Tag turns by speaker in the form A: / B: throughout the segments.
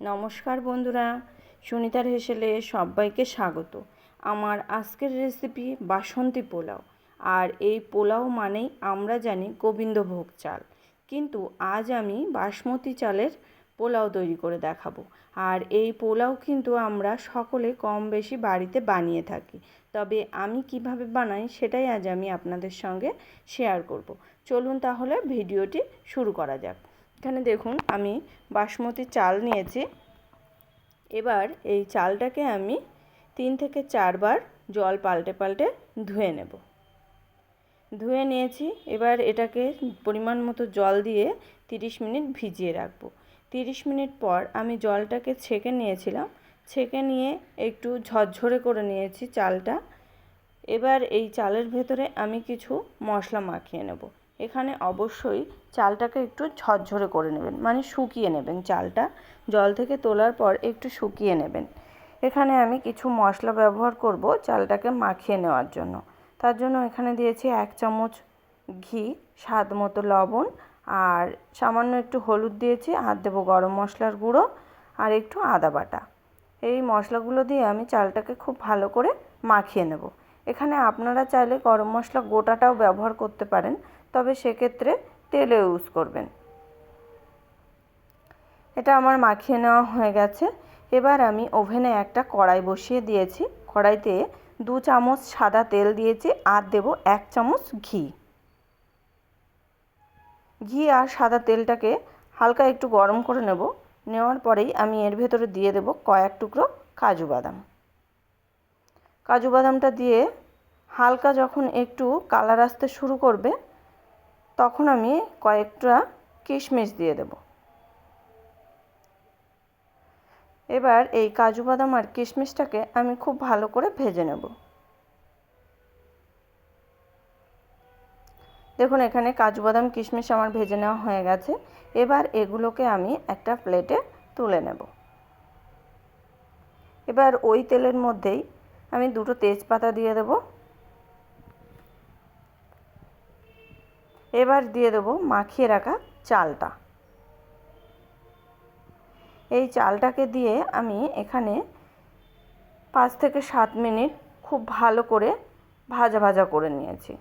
A: নমস্কার বন্ধুরা সুনিতার হেসেলে সবাইকে স্বাগত। আমার আজকের রেসিপি বাসন্তী পোলাও। আর এই পোলাও মানেই আমরা জানি গোবিন্দভোগ চাল। কিন্তু আজ আমি বাসমতি চালের পোলাও তৈরি করে দেখাবো। আর এই পোলাও কিন্তু আমরা সকলে কম বেশি বাড়িতে বানিয়ে থাকি। তবে আমি কীভাবে বানাই সেটাই আজ আমি আপনাদের সঙ্গে শেয়ার করব। চলুন তাহলে ভিডিওটি শুরু করা যাক। এখানে দেখুন, আমি বাসমতি চাল নিয়েছি। এবার এই চালটাকে আমি তিন থেকে চারবার জল পাল্টে পাল্টে ধুয়ে নেব। ধুয়ে নিয়েছি, এবার এটাকে পরিমাণ মতো জল দিয়ে তিরিশ মিনিট ভিজিয়ে রাখব। তিরিশ মিনিট পর আমি জলটাকে ছেঁকে নিয়েছিলাম। ছেঁকে নিয়ে একটু ঝরঝরে করে নিয়েছি চালটা। এবার এই চালের ভেতরে আমি কিছু মশলা মাখিয়ে নেব। এখানে অবশ্যই চালটাকে একটু ঝরঝরে করে নেবেন মানে শুকিয়ে নেবেন চালটা। জল থেকে তোলার পর একটু শুকিয়ে নেবেন। এখানে আমি কিছু মশলা ব্যবহার করব চালটাকে মাখিয়ে নেওয়ার জন্য। তার জন্য এখানে দিয়েছি এক চামচ ঘি, স্বাদ মতো লবণ, আর সামান্য একটু হলুদ দিয়েছি, আর দেবো গরম মশলার গুঁড়ো, আর একটু আদা বাটা। এই মশলাগুলো দিয়ে আমি চালটাকে খুব ভালো করে মাখিয়ে নেব। এখানে আপনারা চাইলে গরম মশলা গোটাটাও ব্যবহার করতে পারেন তবে সেক্ষেত্রে তেলে ইউজ করবেন। এটা আমার মাখিয়ে নেওয়া হয়ে গেছে। এবার আমি ওভেনে একটা কড়াই বসিয়ে দিয়েছি। কড়াইতে দু চামচ সাদা তেল দিয়েছি আর দেব এক চামচ ঘি। ঘি আর সাদা তেলটাকে হালকা একটু গরম করে নেব। নেওয়ার পরেই আমি এর ভেতরে দিয়ে দেব কয়েক টুকরো কাজু বাদাম। কাজু বাদামটা দিয়ে হালকা যখন একটু কালার আসতে শুরু করবে তখন আমি কয়েকটা কিশমিশ দিয়ে দেব। এবার এই কাজু বাদাম আর কিশমিশটাকে আমি খুব ভালো করে ভেজে নেব। দেখুন, এখানে কাজু বাদাম, কিশমিশ আমার ভেজে নেওয়া হয়ে গেছে। এবার এগুলোকে আমি একটা প্লেটে তুলে নেব। এবার ওই তেলের মধ্যেই আমি দুটো তেজপাতা দিয়ে দেব। এবার দিয়ে দেবো মাখিয়ে রাখা চালটা। এই চালটাকে দিয়ে আমি এখানে পাঁচ থেকে সাত মিনিট খুব ভালো করে ভাজা ভাজা করে নিয়েছি।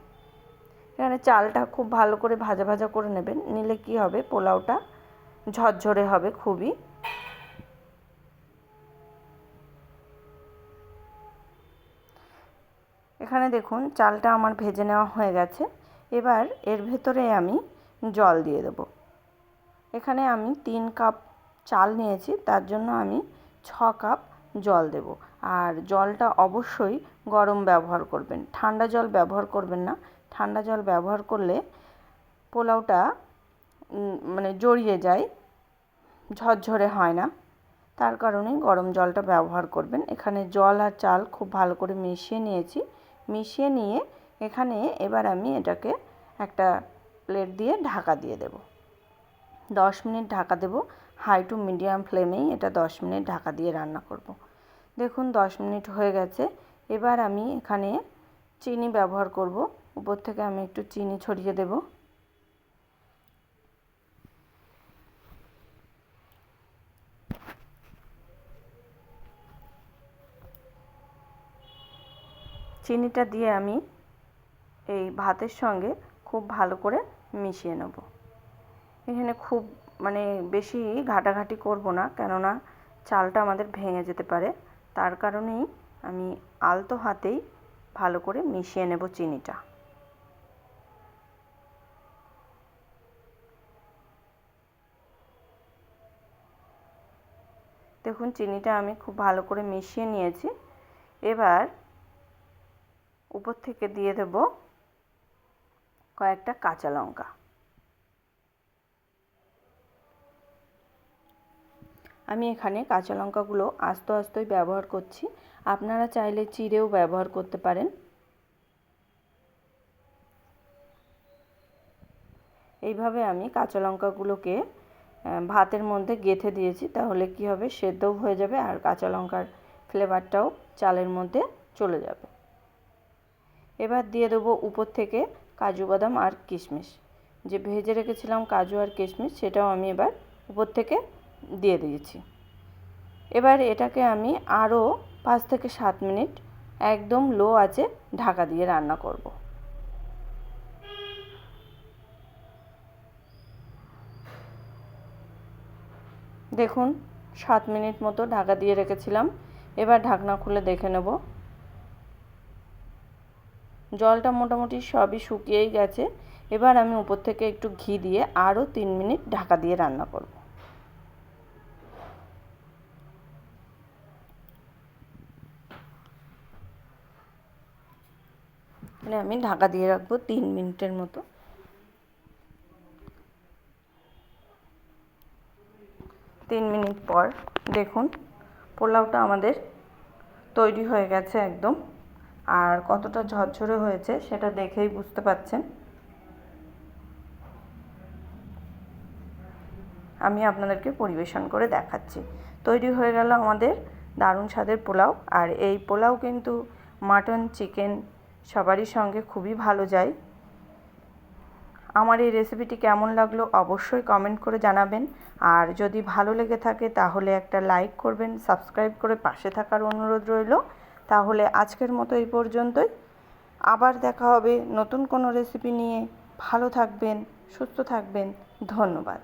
A: এখানে চালটা খুব ভালো করে ভাজা ভাজা করে নেবেন, নিলে কি হবে, পোলাওটা ঝরঝরে হবে খুবই। এখানে দেখুন, চালটা আমার ভেজে নেওয়া হয়ে গেছে। এবার এর ভেতরে আমি জল দিয়ে দেব। এখানে আমি তিন কাপ চাল নিয়েছি, তার জন্য আমি ছ কাপ জল দেব। আর জলটা অবশ্যই গরম ব্যবহার করবেন। ঠান্ডা জল ব্যবহার করবেন না। ঠান্ডা জল ব্যবহার করলে পোলাওটা মানে জড়িয়ে যায়, ঝরঝরে হয় না। তার কারণে গরম জলটা ব্যবহার করবেন। এখানে জল আর চাল খুব ভালো করে মিশিয়ে নিয়েছি। মিশিয়ে নিয়ে এখানে এবার আমি এটাকে একটা প্লেট দিয়ে ঢাকা দিয়ে দেব। দশ মিনিট ঢাকা দেব। হাই টু মিডিয়াম ফ্লেমেই এটা দশ মিনিট ঢাকা দিয়ে রান্না করব। দেখুন, দশ মিনিট হয়ে গেছে। এবার আমি এখানে চিনি ব্যবহার করব। উপর থেকে আমি একটু চিনি ছড়িয়ে দেব। চিনিটা দিয়ে আমি এই ভাতের সঙ্গে খুব ভালো করে মিশিয়ে নেব। এখানে খুব মানে বেশি ঘাটাঘাটি করব না, কেননা চালটা আমাদের ভেঙে যেতে পারে। তার কারণেই আমি আলতো হাতেই ভালো করে মিশিয়ে নেব চিনিটা। দেখুন, চিনিটা আমি খুব ভালো করে মিশিয়ে নিয়েছি। এবার উপর থেকে দিয়ে দেব কয়েকটা কাঁচা লঙ্কা। আমি এখানে কাঁচা লঙ্কাগুলো আস্তে আস্তই ব্যবহার করছি। আপনারা চাইলে চিড়েও ব্যবহার করতে পারেন। এইভাবে আমি কাঁচা লঙ্কাগুলোকে ভাতের মধ্যে গেঁথে দিয়েছি। তাহলে কি হবে? সেদ্ধও হয়ে যাবে আর কাঁচা লঙ্কার ফ্লেভারটাও চালের মধ্যে চলে যাবে। এবার দিয়ে দেবো উপর থেকে কাজু বাদাম আর কিশমিশ। যে ভেজে রেখেছিলাম কাজু আর কিশমিশ, সেটাও আমি এবার উপর থেকে দিয়ে দিয়েছি। এবার এটাকে আমি আরও পাঁচ থেকে সাত মিনিট একদম লো আছে ঢাকা দিয়ে রান্না করব। দেখুন, সাত মিনিট মতো ঢাকা দিয়ে রেখেছিলাম। এবার ঢাকনা খুলে দেখে নেব। জলটা মোটামুটি সবই শুকিয়েই গেছে। এবার আমি উপর থেকে একটু ঘি দিয়ে আরও তিন মিনিট ঢাকা দিয়ে রান্না করব। মানে আমি ঢাকা দিয়ে রাখব তিন মিনিটের মতো। তিন মিনিট পর দেখুন, পোলাওটা আমাদের তৈরি হয়ে গেছে একদম। আর কতটা ঝরঝরে হয়েছে সেটা দেখেই বুঝতে পাচ্ছেন। আমি আপনাদেরকে পরিবেশন করে দেখাচ্ছি। তৈরি হয়ে গেল আমাদের দারুণ স্বাদের পোলাও। আর এই পোলাও কিন্তু মাটন, চিকেন সবারই সঙ্গে খুবই ভালো যায়। আমার এই রেসিপিটি কেমন লাগল অবশ্যই কমেন্ট করে জানাবেন। আর যদি ভালো লেগে থাকে তাহলে একটা লাইক করবেন, সাবস্ক্রাইব করে পাশে থাকার অনুরোধ রইল। তাহলে আজকের মতো এই পর্যন্তই। আবার দেখা হবে নতুন কোনো রেসিপি নিয়ে। ভালো থাকবেন, সুস্থ থাকবেন। ধন্যবাদ।